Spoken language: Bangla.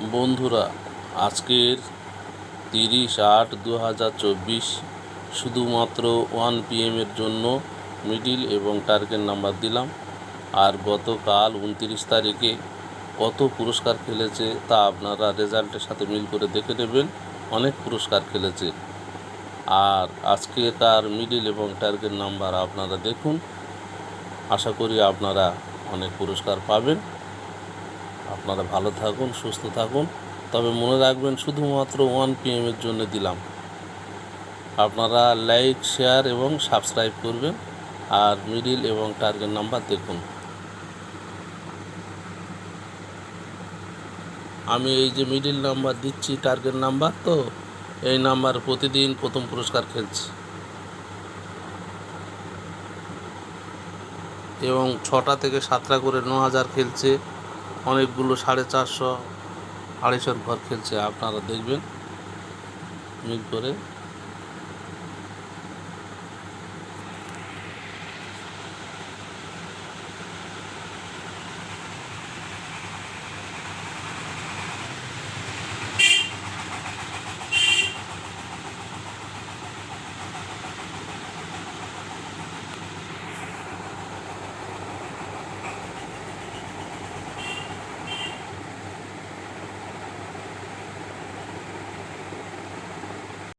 বন্ধুরা, আজকের তিরিশ আট দু হাজার চব্বিশ শুধুমাত্র ওয়ান পিএমের জন্য মিডিল এবং টার্গেট নাম্বার দিলাম। আর গতকাল উনতিরিশ তারিখে কত পুরস্কার খেলেছে তা আপনারা রেজাল্টের সাথে মিল করে দেখে নেবেন। অনেক পুরস্কার খেলেছে। আর আজকে তার মিডিল এবং টার্গেট নাম্বার আপনারা দেখুন। আশা করি আপনারা অনেক পুরস্কার পাবেন। আপনারা ভালো থাকুন, সুস্থ থাকুন। তবে মনে রাখবেন, শুধুমাত্র ওয়ান পিএমের জন্য দিলাম। আপনারা লাইক, শেয়ার এবং সাবস্ক্রাইব করবেন। আর মিডিল এবং টার্গেট নাম্বার দেখুন। আমি এই যে মিডিল নাম্বার দিচ্ছি, টার্গেট নাম্বার, তো এই নাম্বার প্রতিদিন প্রথম পুরস্কার খেলছি। এবং ছটা থেকে সাতটা করে ন হাজার খেলছে। অনেকগুলো সাড়ে চারশো আড়াইশোর ঘর খেলছে আপনারা দেখবেন। মিল করে